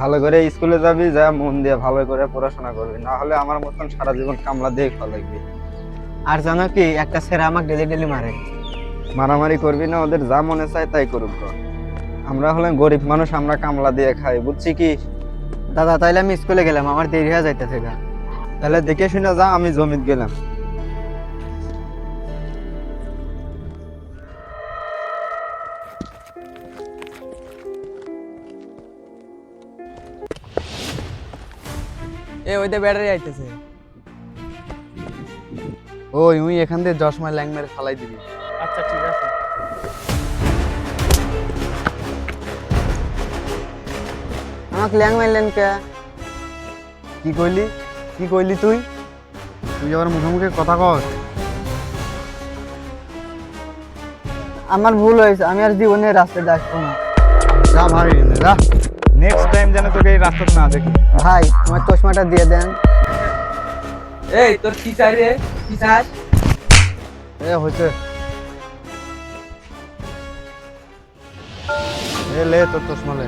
ভালো করে স্কুলে যাবি যা মন দিয়ে ভালো করে পড়াশোনা করবি। না হলে আমার মতন সারা জীবন কামলা দিয়ে খাওয়া লাগবে। আর জানো কি একটা ছেলে আমাকে ডেলি ডেলি মারে। মারামারি করবি না ওদের যা মনে চায় তাই করুক তো। আমরা হলেন গরিব মানুষ আমরা কামলা দিয়ে খাই বুঝছি কি? দাদা তাইলে আমি স্কুলে গেলাম আমার দেরি হয়ে যাইতেছে তাহলে দেখে শুনে যা আমি জমিত গেলাম। ওইতে ব্যাটারি আইতেছে। ওই উই এখান থেকে মাইল ল্যাং মেরে ফালাই দিবি। আচ্ছা ঠিক আছে। আমাকে ল্যাং মারলেন কে? কি কইলি? কি কইলি তুই? তুই আবার মুখে মুখে কথা কস। আমার ভুল হয়েছে আমি আর জীবনে রাস্তায় আসব না। যা ভাই যা। নেক্সট টাইম যেন তোকে এই রাস্তাতে না দেখি। ভাই আমার চশমাটা দিয়ে দেন। এই তোর কি চাই রে? কি চাস? এ হয়েছে। এ লে তোর চশমা লে।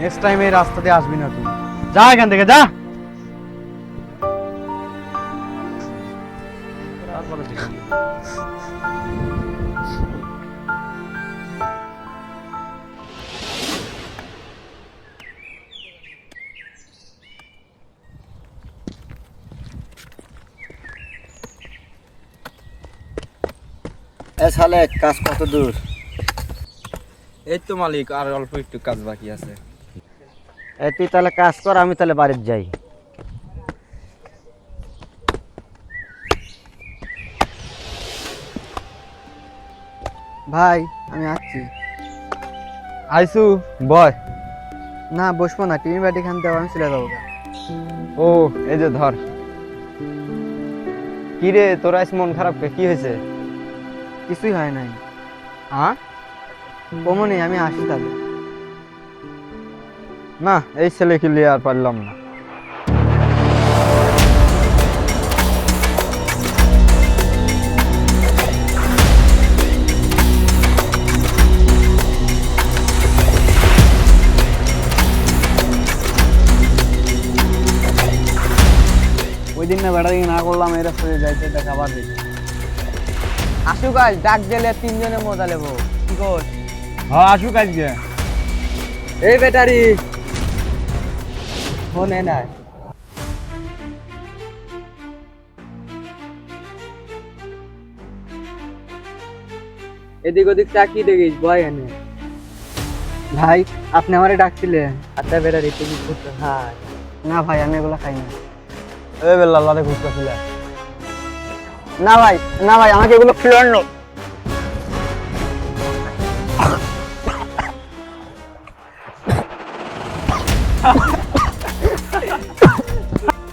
নেক্সট টাইম এই রাস্তাতে আসবি না তুই। যা এখান থেকে যা। তারপরে এ সালে কাজ কত দূর? এই তো মালিক আর অল্প একটু কাজ বাকি আছে। এ তুই তাহলে কাজ কর আমি তাহলে বাড়িতে যাই। ভাই আমি আসছি। আইসু বয়। না বসবো না টিভি বাটি খান দেওয়া আমি চলে যাব। ও এই যে ধর। কি রে তোর আজ মন খারাপ কি হয়েছে? কিছুই হয় নাই। হ্যাঁ কমনি, আমি আসি তাহলে। না, এই ছেলেকে নিয়ে আর পারলাম না। ওই দিন না ব্যাটারি না করলাম রাস্তাতে যাইতে দেখ আবার দেখি আসুক আজ ডাক দিলে তিনজনে মজা নেব। কি কর? হ্যাঁ আসুক আজকে। এই ব্যাটারি ফোনে নাই। এদিক ওদিক তাকিয়ে দেখিস বয় এনে। ভাই আপনি আমারে ডাকছিলেন। আচ্ছা ব্যাটারি তুমি করতে হ্যাঁ। না ভাই আমি এগুলো খাই না। এই বেল্লা আল্লাহরে ঘুরতে না ভাই না ভাই, আমাকে এগুলো খিলান নো।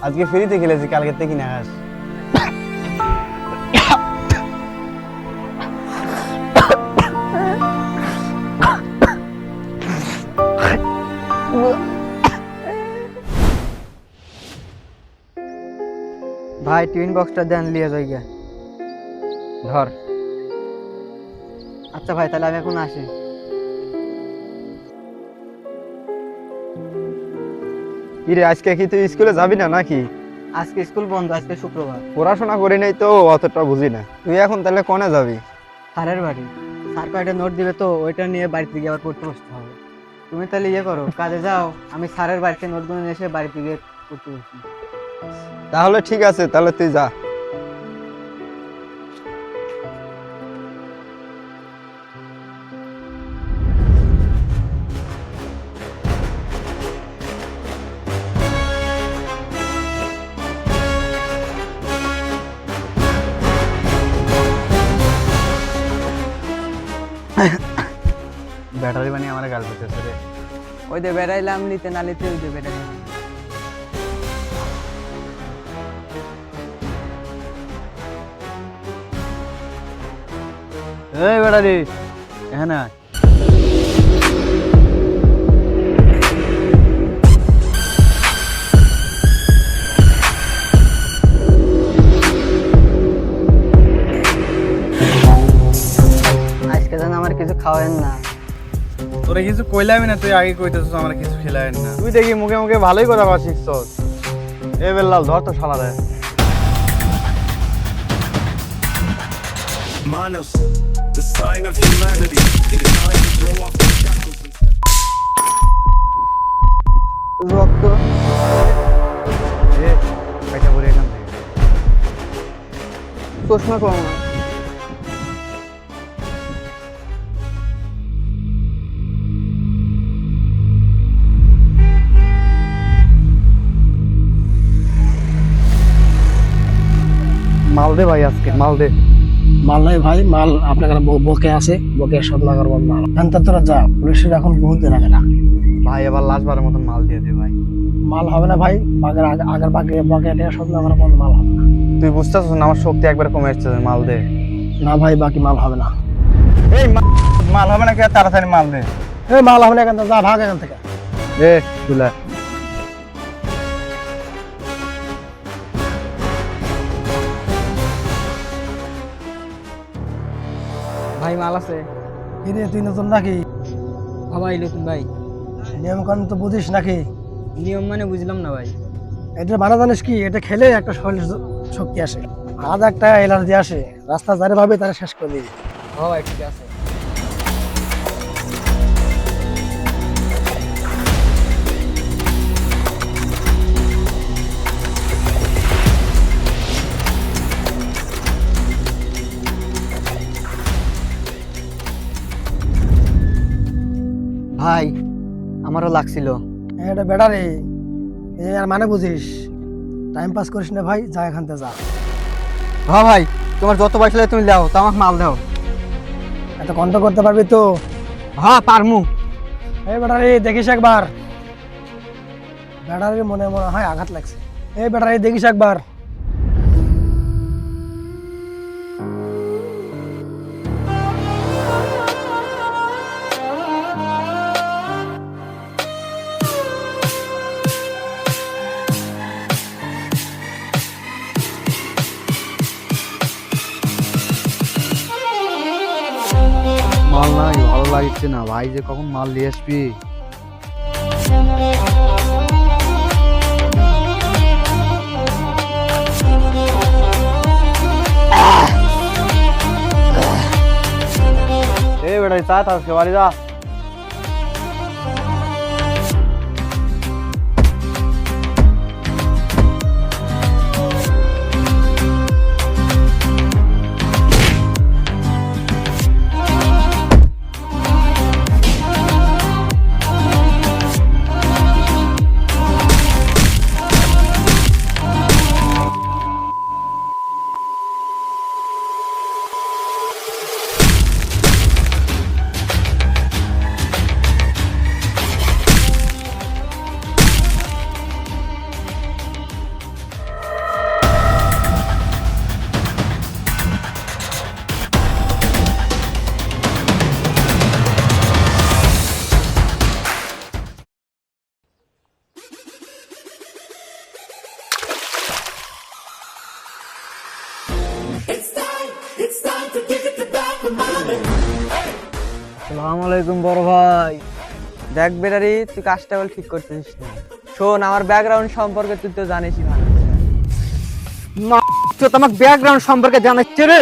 আজকে ফ্রিতে খেলেছি, কালকে থেকে কিনে আস। ভাই টিফিন বক্সটা দেন লিয়ে যাই গে। ধর। আচ্ছা ভাই তাহলে আমি এখন আসি। কি রে আজকে কি তুই স্কুলে যাবি না নাকি? আজকে স্কুল বন্ধ আজকে শুক্রবার। পড়াশোনা করি নাই তো অতটা বুঝি না। তুই এখন তাহলে কোনে যাবি? স্যারের বাড়ি। স্যার কয়টা নোট দিবে তো ওইটা নিয়ে বাড়িতে গিয়ে আবার পড়তে বসতে হবে। তুমি তাহলে ইয়ে করো কাজে যাও আমি স্যারের বাড়িতে নোটগুলো নিয়ে এসে বাড়িতে গিয়ে পড়তে বসি। তাহলে ঠিক আছে তাহলে তুই যা। ব্যাটারি বানিয়ে আমার গাল পেতেছে রে। ওই যে বেড়াইলাম নিতে না নিতে ওই যে বেড়াই এই ব্যাটারি এখানে আয়। আজকে যেন আমার কিছু খাওয়াবেন না। তোরে কিছু কইলামি না তুই আগে কইতেছিস আমরা কিছু খেলাই না। তুই দেখি মুখে মুখে ভালোই কথা কওয়া শিখছস এ বেল্লাল ধর তো শালা রে Manos, the sign of humanity. It is time to throw off the shackles and step রক্ত এ পয়সা পরে এখান থেকে চশমা কম মাল দে ভাই আজকে মাল দে মাল নাই ভাই মাল আপনার কাছে বকে আছে বকে সব লাগার মাল এখন তো তোরা যা পুলিশের এখন বহুত দিন আগে না। ভাই এবার লাস্টবারের মতন মাল দিয়ে দে ভাই। মাল হবে না ভাই আগের আগে- আগের বাকি বকে সব লাগার বল মাল হবে না। তুই বুঝতেছিস না আমার শক্তি একবার কমে এসছে মাল দে। না ভাই বাকি মাল হবে না। এই মাল হবে না কে তাড়াতাড়ি মাল দে। এই মাল হবে না এখান থেকে যা ভাগ এখান থেকে। এ তুলা মাল আছে। কিরে তুই নতুন নাকি? ভাই নতুন ভাই। নিয়ম কানুন তো বুঝিস নাকি? নিয়ম মানে বুঝলাম না ভাই। এটা ভালো জানিস কি? এটা খেলে একটা শরীর শক্তি আসে। আজ একটা এলার্জি আসে। রাস্তা যারে ভাবে তারা শেষ করে ও ভাই ঠিক আছে। আমারও লাগছিল। এটা এই আর মানে বুঝিস। টাইম পাস করিস না ভাই যা এখান থেকে যা। হ্যাঁ ভাই তোমার যত পয়সা লাগে তুমি দাও তো আমাকে মাল দাও। এটা কন্ট করতে পারবি তো? হ্যাঁ পারমু। এই বেটারে দেখিস একবার। বেটারে মনে মনে হয় আঘাত লাগছে। এই বেটারে দেখিস একবার। লাগছে না ভাই যে কখন মাল নিয়ে আসবি? এই বেটাই চা আজকে বাড়ি যা। আলাইকুম বড় ভাই। দেখ বেটারি, তুই কাজটা বল ঠিক করতেছিস না। শোন, আমার ব্যাকগ্রাউন্ড সম্পর্কে তুই তো জানিস ভালো মা তো তোমার ব্যাকগ্রাউন্ড সম্পর্কে জানাচ্ছে রে।